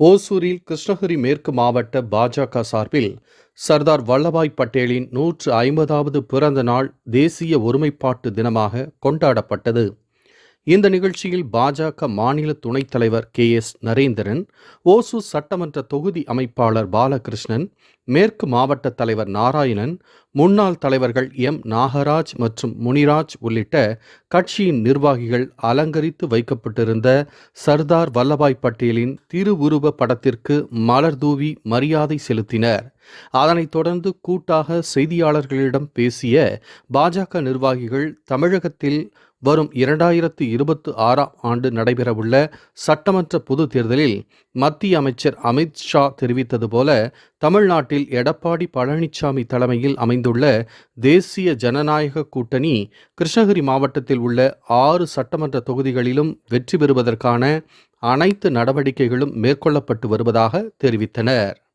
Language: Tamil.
ஓசூரில் கிருஷ்ணகிரி மேற்கு மாவட்ட பாஜக சார்பில் சர்தார் வல்லபாய் பட்டேலின் நூற்று ஐம்பதாவது பிறந்த நாள் தேசிய ஒருமைப்பாட்டு தினமாக கொண்டாடப்பட்டது. இந்த நிகழ்ச்சியில் பாஜக மாநில துணைத் தலைவர் கே எஸ் நரேந்திரன் ஓசூர் சட்டமன்ற தொகுதி அமைப்பாளர் பாலகிருஷ்ணன் மேற்கு மாவட்ட தலைவர் நாராயணன் முன்னாள் தலைவர்கள் எம். நாகராஜ் மற்றும் முனிராஜ் உள்ளிட்ட கட்சியின் நிர்வாகிகள் அலங்கரித்து வைக்கப்பட்டிருந்த சர்தார் வல்லபாய் பட்டேலின் திருவுருவ படத்திற்கு மலர்தூவி மரியாதை செலுத்தினர். அதனைத் தொடர்ந்து கூட்டாக செய்தியாளர்களிடம் பேசிய பாஜக நிர்வாகிகள் தமிழகத்தில் வரும் இரண்டாயிரத்து இருபத்தி ஆறாம் ஆண்டு நடைபெறவுள்ள சட்டமன்ற பொது தேர்தலில் மத்திய அமைச்சர் அமித் ஷா தெரிவித்தது போல தமிழ்நாட்டில் எடப்பாடி பழனிசாமி தலைமையில் அமைந்துள்ள தேசிய ஜனநாயக கூட்டணி கிருஷ்ணகிரி மாவட்டத்தில் உள்ள ஆறு சட்டமன்ற தொகுதிகளிலும் வெற்றி பெறுவதற்கான அனைத்து நடவடிக்கைகளும் மேற்கொள்ளப்பட்டு வருவதாக தெரிவித்தனர்.